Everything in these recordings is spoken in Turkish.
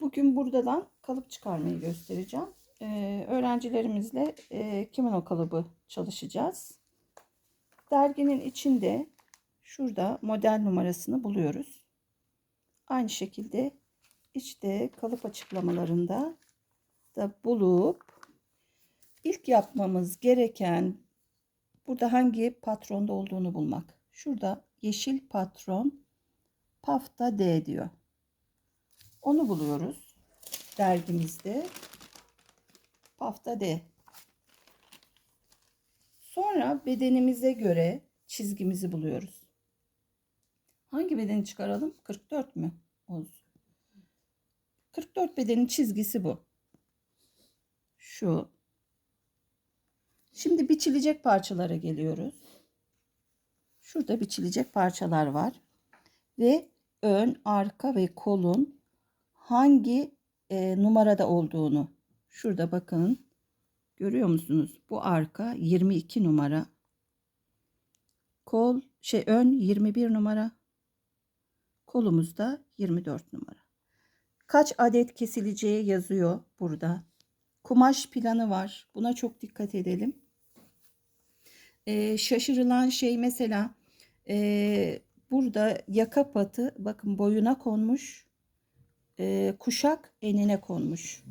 Bugün buradan kalıp çıkarmayı göstereceğim. Ee, öğrencilerimizle e, kimono kalıbı çalışacağız. Derginin içinde şurada model numarasını buluyoruz. Aynı şekilde işte kalıp açıklamalarında da bulup ilk yapmamız gereken burada hangi patronda olduğunu bulmak. Şurada yeşil patron pafta D diyor. Onu buluyoruz dergimizde. Pafta D. Sonra bedenimize göre çizgimizi buluyoruz. Hangi bedeni çıkaralım? 44 mü? Olsun. 44 bedenin çizgisi bu. Şu. Şimdi biçilecek parçalara geliyoruz. Şurada biçilecek parçalar var. Ve ön, arka ve kolun hangi e, numarada olduğunu şurada bakın görüyor musunuz? Bu arka 22 numara. Kol şey ön 21 numara. Kolumuzda 24 numara. Kaç adet kesileceği yazıyor burada. Kumaş planı var. Buna çok dikkat edelim. Ee, şaşırılan şey mesela e, burada yaka patı bakın boyuna konmuş. E, kuşak enine konmuş.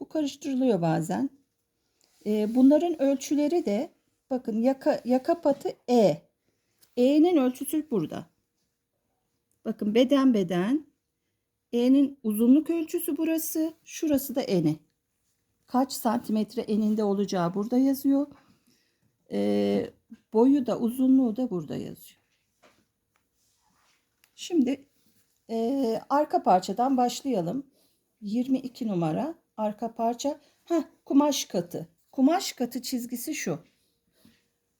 Bu karıştırılıyor bazen. E, bunların ölçüleri de bakın yaka, yaka patı E. E'nin ölçüsü burada. Bakın beden beden. E'nin uzunluk ölçüsü burası. Şurası da eni. Kaç santimetre eninde olacağı burada yazıyor. E, boyu da uzunluğu da burada yazıyor. Şimdi e, arka parçadan başlayalım. 22 numara arka parça. Ha kumaş katı. Kumaş katı çizgisi şu.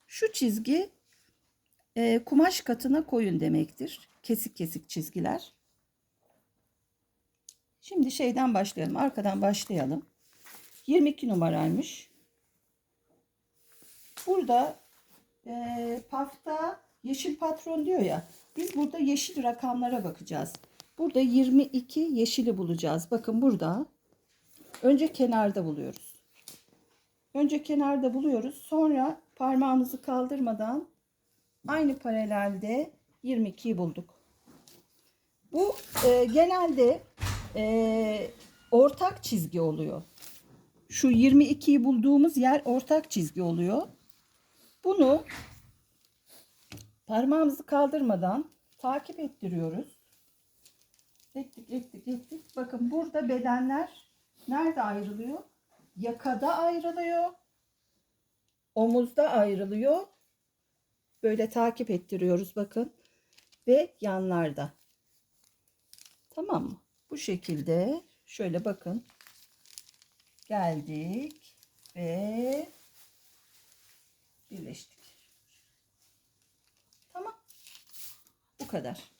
Şu çizgi e, kumaş katına koyun demektir. Kesik kesik çizgiler. Şimdi şeyden başlayalım. Arkadan başlayalım. 22 numaraymış. Burada e, pafta yeşil patron diyor ya. Biz burada yeşil rakamlara bakacağız. Burada 22 yeşili bulacağız. Bakın burada. Önce kenarda buluyoruz. Önce kenarda buluyoruz. Sonra parmağımızı kaldırmadan aynı paralelde 22'yi bulduk. Bu e, genelde e, ortak çizgi oluyor. Şu 22'yi bulduğumuz yer ortak çizgi oluyor. Bunu parmağımızı kaldırmadan takip ettiriyoruz. Ettik, ettik, ettik. Bakın burada bedenler nerede ayrılıyor? Yakada ayrılıyor. Omuzda ayrılıyor. Böyle takip ettiriyoruz bakın. Ve yanlarda. Tamam mı? Bu şekilde şöyle bakın. Geldik ve birleştik. Tamam. Bu kadar.